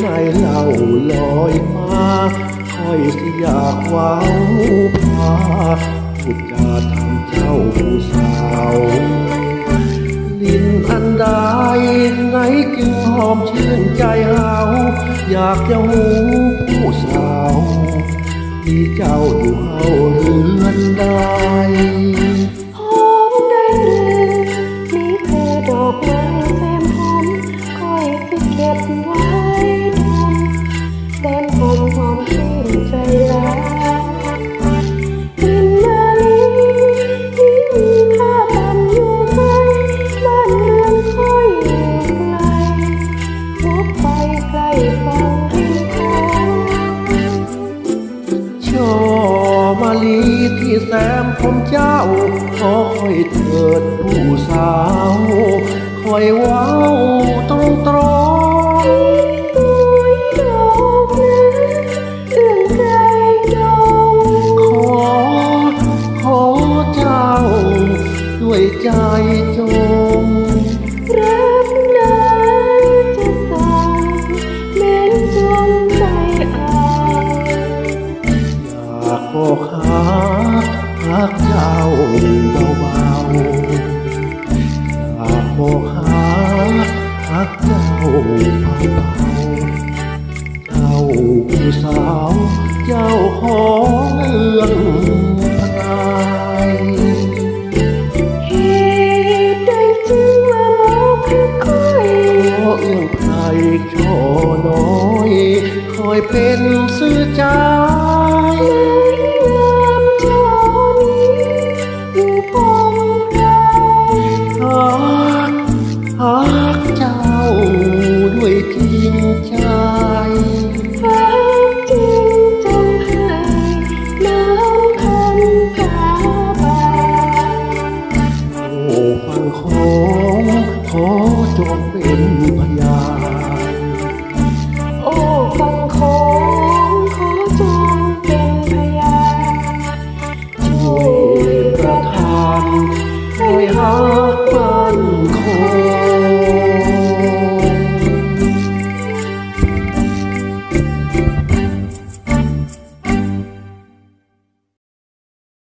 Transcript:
ในเล่าลอยมาค่อยสิอยากว้าพาพูดจาทำเจ้าผู้สาวลิ้นอันใดไหนกึ่งหอมชื่นใจเฮาอยากจะหูผู้สาวที่เจ้าอยู่เฮาเรือนใดหอมได้หรือนี่เธอดอกไม้แซมหอมคอยสิเก็บไว้ มาลีที่แซมผมเจ้า ขอคอยเถิดผู้สาวคอยว้าวตรงตรงสวดอกนะเอื้องใจดองขอ ขอเจ้า ด้วยใจ หักเจ้าเบาๆเจ้าผู้สาว เจ้าของเอื้องพนายเหตุใดจึงมาบอกค่อยขอเอื้องไพรช่อน้อย คอยเป็นสื่อใจๆ ริงใจฟ้าจริงจงให้น้ำคำสาบานโอ้ฟังของขอจงเป็นพยาน